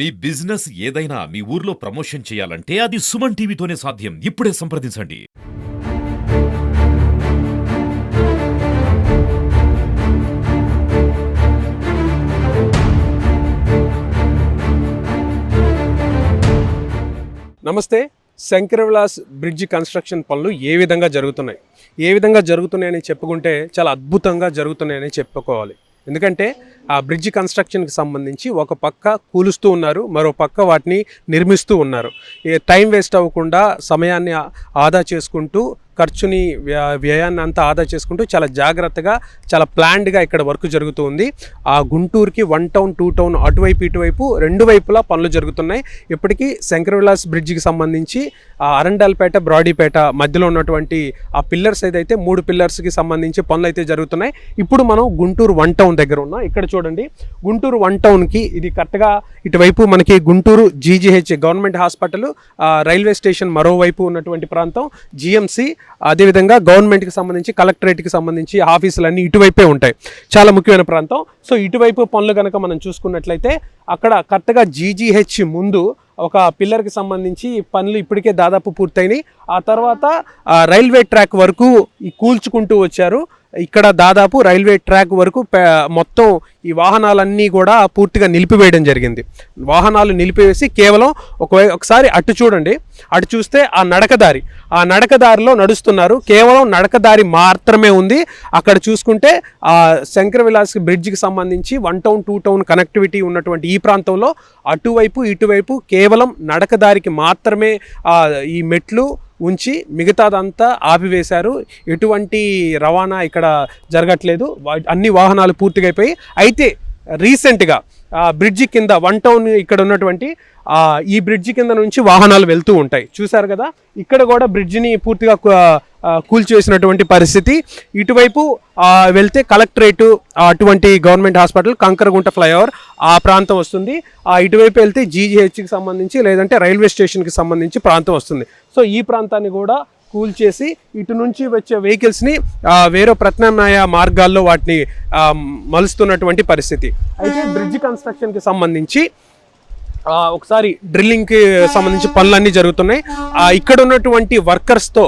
మీ business ఏదైనా మీ ఊర్లో promotion చేయాలంటే అది సుమన్ టీవీతోనే సాధ్యం. ఇప్పుడే సంప్రదించండి. నమస్తే. శంకర విలాస్ బ్రిడ్జ్ కన్స్ట్రక్షన్ పనులు ఏ విధంగా జరుగుతున్నాయి? ఏ విధంగా జరుగుతున్నాయని చెప్పుకుంటే చాలా అద్భుతంగా జరుగుతున్నాయని చెప్పుకోవాలి. ఎందుకంటే ఆ బ్రిడ్జ్ కన్స్ట్రక్షన్కి సంబంధించి ఒక పక్క కూలుస్తూ ఉన్నారు మరో పక్క వాటిని నిర్మిస్తూ ఉన్నారు. టైం వేస్ట్ అవ్వకుండా సమయాన్ని ఆదా చేసుకుంటూ ఖర్చుని వ్య- వ్యయాన్ని అంతా ఆదా చేసుకుంటూ చాలా జాగ్రత్తగా చాలా ప్లాన్డ్గా ఇక్కడ వర్క్ జరుగుతూ ఉంది. ఆ గుంటూరుకి వన్ టౌన్ టూ టౌన్ అటువైపు ఇటువైపు రెండు వైపులా పనులు జరుగుతున్నాయి. ఇప్పటికీ శంకరవిలాస్ బ్రిడ్జికి సంబంధించి ఆ అరండాల్పేట బ్రాడీపేట మధ్యలో ఉన్నటువంటి ఆ పిల్లర్స్ ఏదైతే మూడు పిల్లర్స్కి సంబంధించి పనులు అయితే జరుగుతున్నాయి. ఇప్పుడు మనం గుంటూరు వన్ టౌన్ దగ్గర ఉన్నాం. ఇక్కడ చూడండి. గుంటూరు వన్ టౌన్కి ఇది కరెక్ట్గా ఇటువైపు మనకి Guntur GGH government hospital railway station మరోవైపు ఉన్నటువంటి ప్రాంతం. జిఎంసి అదేవిధంగా గవర్నమెంట్కి సంబంధించి కలెక్టరేట్కి సంబంధించి ఆఫీసులన్నీ ఇటువైపే ఉంటాయి. చాలా ముఖ్యమైన ప్రాంతం. సో ఇటువైపు పనులు కనుక మనం చూసుకున్నట్లయితే అక్కడ కరెక్ట్గా జీజీహెచ్ ముందు ఒక పిల్లర్కి సంబంధించి పనులు ఇప్పటికే దాదాపు పూర్తయినాయి. ఆ తర్వాత రైల్వే ట్రాక్ వరకు కూల్చుకుంటూ వచ్చారు. ఇక్కడ దాదాపు రైల్వే ట్రాక్ వరకు మొత్తం ఈ వాహనాలన్నీ కూడా పూర్తిగా నిలిపివేయడం జరిగింది. వాహనాలు నిలిపివేసి కేవలం ఒక ఒకసారి అటు చూడండి. అటు చూస్తే ఆ నడకదారి ఆ నడకదారిలో నడుస్తున్నారు. కేవలం నడకదారి మాత్రమే ఉంది. అక్కడ చూసుకుంటే ఆ శంకర విలాస్ బ్రిడ్జికి సంబంధించి one town two town connectivity ఉన్నటువంటి ఈ ప్రాంతంలో అటువైపు ఇటువైపు కేవలం నడకదారికి మాత్రమే ఈ మెట్లు ఉంచి మిగతాదంతా ఆపివేశారు. ఎటువంటి రవాణా ఇక్కడ జరగట్లేదు. అన్ని వాహనాలు పూర్తిగా అయిపోయి అయితే రీసెంట్గా బ్రిడ్జి కింద వన్ టౌన్ ఇక్కడ ఉన్నటువంటి ఈ బ్రిడ్జి కింద నుంచి వాహనాలు వెళ్తూ ఉంటాయి. చూశారు కదా? ఇక్కడ కూడా బ్రిడ్జిని పూర్తిగా కూల్చివేసినటువంటి పరిస్థితి. ఇటువైపు వెళ్తే కలెక్టరేట్ అటువంటి గవర్నమెంట్ హాస్పిటల్ కంకరగుంట ఫ్లైఓవర్ ఆ ప్రాంతం వస్తుంది. ఆ ఇటువైపు వెళ్తే జీజీహెచ్కి సంబంధించి లేదంటే రైల్వే స్టేషన్కి సంబంధించి ప్రాంతం వస్తుంది. సో ఈ ప్రాంతాన్ని కూడా కూల్చేసి ఇటు నుంచి వచ్చే వెహికల్స్ని వేరే ప్రత్యామ్నాయ మార్గాల్లో వాటిని మలుస్తున్నటువంటి పరిస్థితి. అయితే బ్రిడ్జ్ కన్స్ట్రక్షన్కి సంబంధించి ఒకసారి డ్రిల్లింగ్కి సంబంధించి పనులన్నీ జరుగుతున్నాయి. ఇక్కడ ఉన్నటువంటి వర్కర్స్తో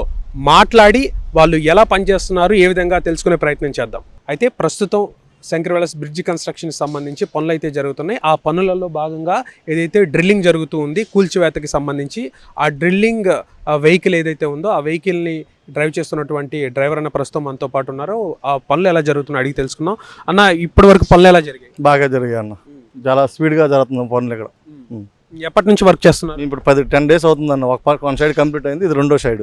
మాట్లాడి వాళ్ళు ఎలా పనిచేస్తున్నారు ఏ విధంగా తెలుసుకునే ప్రయత్నం చేద్దాం. అయితే ప్రస్తుతం శంకరవేళస్ బ్రిడ్జ్ కన్స్ట్రక్షన్ సంబంధించి పనులు అయితే జరుగుతున్నాయి. ఆ పనులలో భాగంగా ఏదైతే డ్రిల్లింగ్ జరుగుతూ ఉంది కూల్చివేతకి సంబంధించి ఆ డ్రిల్లింగ్ వెహికల్ ఏదైతే ఉందో ఆ వెహికల్ని డ్రైవ్ చేస్తున్నటువంటి డ్రైవర్ అన్న ప్రస్తుతం మనతో పాటు ఉన్నారో. ఆ పనులు ఎలా జరుగుతున్నాయో అడిగి తెలుసుకుందాం. అన్న ఇప్పటి వరకు పనులు ఎలా జరిగాయి? బాగా జరిగాయి అన్న. చాలా స్పీడ్గా జరుగుతుంది పనులు ఇక్కడ. ఎప్పటి నుంచి వర్క్ చేస్తున్నారు? ఇప్పుడు పది టెన్ డేస్ అవుతుంది అన్న ఒక పక్క వన్ సైడ్ కంప్లీట్ అయింది ఇది రెండో సైడ్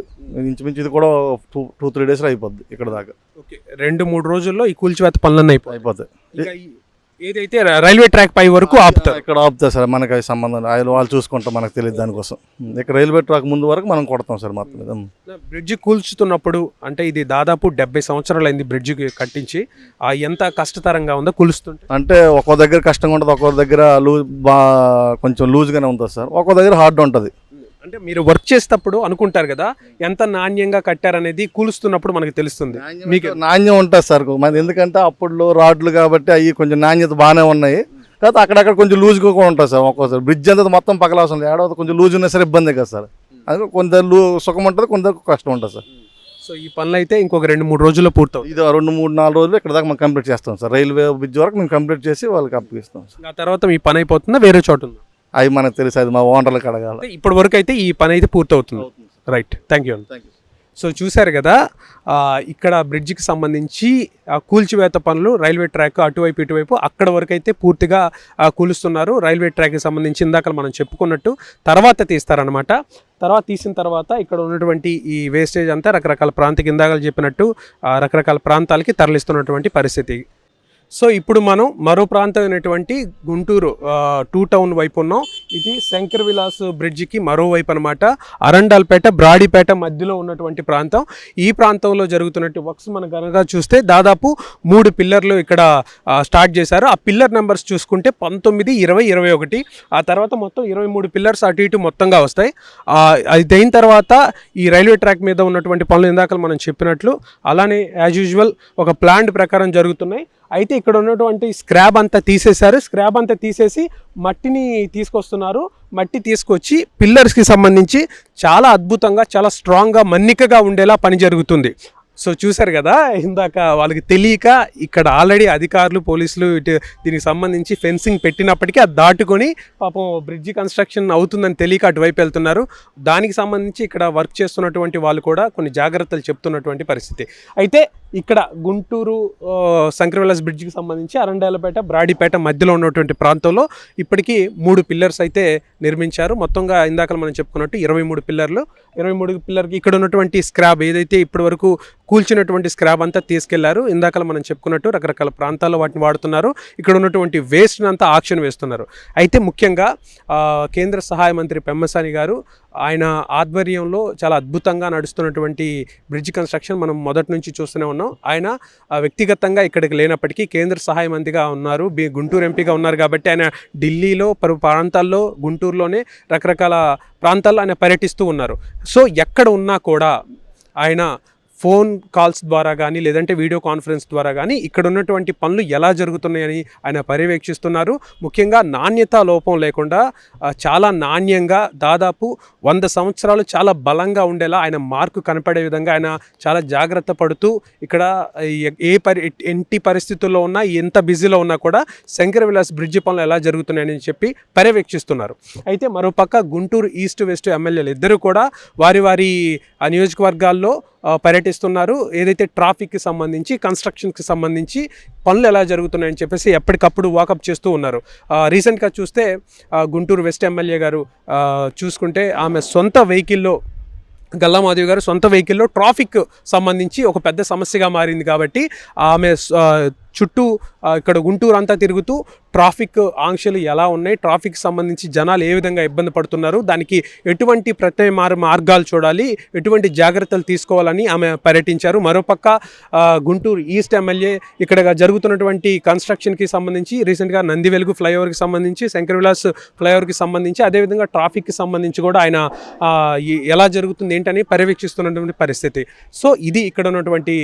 ఇంచుమించు ఇది కూడా టూ టూ త్రీ డేస్లో అయిపోద్ది ఇక్కడ దాకా. ఓకే రెండు మూడు రోజుల్లో ఈ కూల్చివేత పనులన్నీ అయిపోయి అయిపోతాయి. ఏదైతే రైల్వే ట్రాక్ పై వరకు ఆపుతారు ఇక్కడ ఆపుతారు సార్ మనకి అది సంబంధం. ఆయన వాళ్ళు చూసుకుంటాం మనకు తెలియదు దానికోసం. ఇక్కడ రైల్వే ట్రాక్ ముందు వరకు మనం కొడతాం సార్ మొత్తం మీద ఉమ్. బ్రిడ్జ్ కూల్చుతున్నప్పుడు అంటే ఇది దాదాపు డెబ్బై సంవత్సరాలు అయింది బ్రిడ్జ్ కట్టించి ఆ ఎంత కష్టతరంగా ఉందో కూలుస్తుంటే అంటే ఒక్కో దగ్గర కష్టంగా ఉంటుంది ఒక్కో దగ్గర లూజ్ బా కొంచెం లూజ్గానే ఉంటుంది సార్ ఒక్కో దగ్గర హార్డ్ ఉంటుంది అంటే మీరు వర్క్ చేసేటప్పుడు అనుకుంటారు కదా ఎంత నాణ్యంగా కట్టారనేది కూలుస్తున్నప్పుడు మనకి తెలుస్తుంది. మీకు నాణ్యం ఉంటుంది సార్. మరి ఎందుకంటే అప్పుడు రాడ్లు కాబట్టి అవి కొంచెం నాణ్యత బాగానే ఉన్నాయి. కాకపోతే అక్కడక్కడ కొంచెం లూజ్గా కూడా ఉంటుంది సార్ ఒక్కోసారి. బ్రిడ్జ్ అంతా మొత్తం పక్కలాసం ఏడవ కొంచెం లూజ్ ఉన్నా సరే ఇబ్బంది కదా సార్. అందుకే కొందరు లూ సుఖం ఉంటుంది కొందరు కష్టం ఉంటుంది సార్. సో ఈ పనులు అయితే ఇంకొక రెండు మూడు రోజుల్లో పూర్తవుతుంది ఇది రెండు మూడు నాలుగు రోజులు ఇక్కడ దాకా మనం కంప్లీట్ చేస్తాం సార్. రైల్వే బ్రిడ్జ్ వరకు మేము కంప్లీట్ చేసి వాళ్ళకి అప్పగిస్తాం సార్. ఆ తర్వాత మీ పని అయిపోతుందా? వేరే చోట ఉందా? అవి మనకు తెలుసు అది మా ఓనర్లకు అడగాలి. ఇప్పటి వరకు అయితే ఈ పని అయితే పూర్తవుతుంది. రైట్ థ్యాంక్ యూ సో చూశారు కదా ఇక్కడ బ్రిడ్జికి సంబంధించి కూల్చివేత పనులు రైల్వే ట్రాక్ అటువైపు ఇటువైపు అక్కడ వరకు అయితే పూర్తిగా కూలుస్తున్నారు. రైల్వే ట్రాక్కి సంబంధించి ఇందాక మనం చెప్పుకున్నట్టు తర్వాత తీస్తారనమాట తర్వాత తీసిన తర్వాత ఇక్కడ ఉన్నటువంటి ఈ వేస్టేజ్ అంతా రకరకాల ప్రాంతకి ఇందాక చెప్పినట్టు రకరకాల ప్రాంతాలకి తరలిస్తున్నటువంటి పరిస్థితి. సో ఇప్పుడు మనం మరో ప్రాంతమైనటువంటి గుంటూరు ఆ, టూ టౌన్ వైపు ఉన్నాం. ఇది శంకర్ విలాస్ బ్రిడ్జికి మరోవైపు అనమాట అరండాల్పేట బ్రాడీపేట మధ్యలో ఉన్నటువంటి ప్రాంతం. ఈ ప్రాంతంలో జరుగుతున్నట్టు వర్క్స్ మనం కనుక చూస్తే దాదాపు మూడు పిల్లర్లు ఇక్కడ స్టార్ట్ చేశారు. ఆ పిల్లర్ నెంబర్స్ చూసుకుంటే పంతొమ్మిది ఇరవై ఇరవై ఒకటి. ఆ తర్వాత మొత్తం ఇరవై మూడు పిల్లర్స్ అటు ఇటు మొత్తంగా వస్తాయి. అది అయిన తర్వాత ఈ రైల్వే ట్రాక్ మీద ఉన్నటువంటి పనులు ఇందాక మనం చెప్పినట్లు అలానే యాజ్ యూజువల్ ఒక ప్లాండ్ ప్రకారం జరుగుతున్నాయి. అయితే ఇక్కడ ఉన్నటువంటి స్క్రాబ్ అంతా తీసేశారు. స్క్రాబ్ అంతా తీసేసి మట్టిని తీసుకొస్తున్నారు. మట్టి తీసుకొచ్చి పిల్లర్స్కి సంబంధించి చాలా అద్భుతంగా చాలా స్ట్రాంగ్గా మన్నికగా ఉండేలా పని జరుగుతుంది. సో చూశారు కదా ఇందాక వాళ్ళకి తెలియక ఇక్కడ ఆల్రెడీ అధికారులు పోలీసులు దీనికి సంబంధించి ఫెన్సింగ్ పెట్టినప్పటికీ అది దాటుకొని పాపం బ్రిడ్జి కన్స్ట్రక్షన్ అవుతుందని తెలియక అటువైపు వెళ్తున్నారు. దానికి సంబంధించి ఇక్కడ వర్క్ చేస్తున్నటువంటి వాళ్ళు కూడా కొన్ని జాగ్రత్తలు చెప్తున్నటువంటి పరిస్థితి. అయితే ఇక్కడ గుంటూరు శంకరవిలాస్ బ్రిడ్జికి సంబంధించి అరండాలపేట బ్రాడీపేట మధ్యలో ఉన్నటువంటి ప్రాంతంలో ఇప్పటికీ మూడు పిల్లర్స్ అయితే నిర్మించారు. మొత్తంగా ఇందాక మనం చెప్పుకున్నట్టు ఇరవై మూడు పిల్లర్లు ఇరవై మూడు పిల్లర్కి ఇక్కడ ఉన్నటువంటి స్క్రాబ్ ఏదైతే ఇప్పటి వరకు కూల్చినటువంటి స్క్రాబ్ అంతా తీసుకెళ్ళారు ఇందాక మనం చెప్పుకున్నట్టు రకరకాల ప్రాంతాల్లో వాటిని వాడుతున్నారు. ఇక్కడ ఉన్నటువంటి వేస్ట్ని అంతా ఆక్షన్ వేస్తున్నారు. అయితే ముఖ్యంగా కేంద్ర సహాయ మంత్రి పెమ్మసాని గారు ఆయన ఆధ్వర్యంలో చాలా అద్భుతంగా నడుస్తున్నటువంటి బ్రిడ్జ్ కన్స్ట్రక్షన్ మనం మొదటి నుంచి చూస్తూనే ఉన్నాం. ఆయన ఆ, వ్యక్తిగతంగా ఇక్కడికి లేనప్పటికీ కేంద్ర సహాయ మంత్రిగా ఉన్నారు. బి గుంటూరు ఎంపీగా ఉన్నారు కాబట్టి ఆయన ఢిల్లీలో పలు ప్రాంతాల్లో గుంటూరులోనే రకరకాల ప్రాంతాల్లో ఆయన పర్యటిస్తూ ఉన్నారు. సో ఎక్కడ ఉన్నా కూడా ఆయన ఫోన్ కాల్స్ ద్వారా కానీ లేదంటే వీడియో కాన్ఫరెన్స్ ద్వారా కానీ ఇక్కడ ఉన్నటువంటి పనులు ఎలా జరుగుతున్నాయని ఆయన పర్యవేక్షిస్తున్నారు. ముఖ్యంగా నాణ్యత లోపం లేకుండా చాలా నాణ్యంగా దాదాపు వంద సంవత్సరాలు చాలా బలంగా ఉండేలా ఆయన మార్కు కనపడే విధంగా ఆయన చాలా జాగ్రత్త పడుతూ ఇక్కడ ఏ- పరి ఎట్టి పరిస్థితుల్లో ఉన్నా ఎంత బిజీలో ఉన్నా కూడా శంకర విలాస్ బ్రిడ్జి పనులు ఎలా జరుగుతున్నాయని చెప్పి పర్యవేక్షిస్తున్నారు. అయితే మరోపక్క గుంటూరు ఈస్ట్ వెస్ట్ ఎమ్మెల్యేలు ఇద్దరు కూడా వారి వారి ఆ నియోజకవర్గాల్లో పర్యటిస్తున్నారు. ఏదైతే ట్రాఫిక్కి సంబంధించి కన్స్ట్రక్షన్కి సంబంధించి పనులు ఎలా జరుగుతున్నాయని చెప్పేసి ఎప్పటికప్పుడు వాకప్ చేస్తూ ఉన్నారు. రీసెంట్గా చూస్తే గుంటూరు వెస్ట్ ఎమ్మెల్యే గారు చూసుకుంటే ఆమె సొంత వెహికల్లో గల్లామాధవి గారు సొంత వెహికల్లో ట్రాఫిక్ సంబంధించి ఒక పెద్ద సమస్యగా మారింది కాబట్టి ఆమె చుట్టూ ఇక్కడ గుంటూరు అంతా తిరుగుతూ ట్రాఫిక్ ఆంక్షలు ఎలా ఉన్నాయి ట్రాఫిక్ సంబంధించి జనాలు ఏ విధంగా ఇబ్బంది పడుతున్నారు దానికి ఎటువంటి ప్రత్యామ్నాయ మార్గాలు చూడాలి ఎటువంటి జాగ్రత్తలు తీసుకోవాలని ఆమె పర్యటించారు. మరోపక్క గుంటూరు ఈస్ట్ ఎమ్మెల్యే ఇక్కడ జరుగుతున్నటువంటి కన్స్ట్రక్షన్కి సంబంధించి రీసెంట్గా నంది వెలుగు ఫ్లైఓవర్కి సంబంధించి శంకర్ విలాస్ ఫ్లైఓవర్కి సంబంధించి అదేవిధంగా ట్రాఫిక్కి సంబంధించి కూడా ఆయన ఎలా జరుగుతుంది ఏంటని పర్యవేక్షిస్తున్నటువంటి పరిస్థితి. సో ఇది ఇక్కడ ఉన్నటువంటి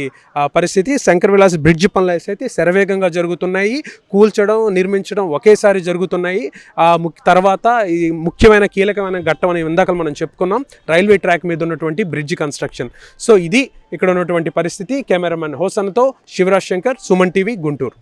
పరిస్థితి. శంకర్ విలాస్ బ్రిడ్జ్ పనులు అయితే శరవేగంగా జరుగుతున్నాయి కూల్చడం నిర్మించడం ఒకేసారి జరుగుతున్నాయి. ఆ తర్వాత ఈ ముఖ్యమైన కీలకమైన ఘట్టం అని ఇందాక మనం చెప్పుకున్నాం రైల్వే ట్రాక్ మీద ఉన్నటువంటి బ్రిడ్జ్ కన్స్ట్రక్షన్. సో ఇది ఇక్కడ ఉన్నటువంటి పరిస్థితి. కెమెరామెన్ హోసన్తో శివరాజ్ శంకర్ సుమన్ టీవీ గుంటూరు.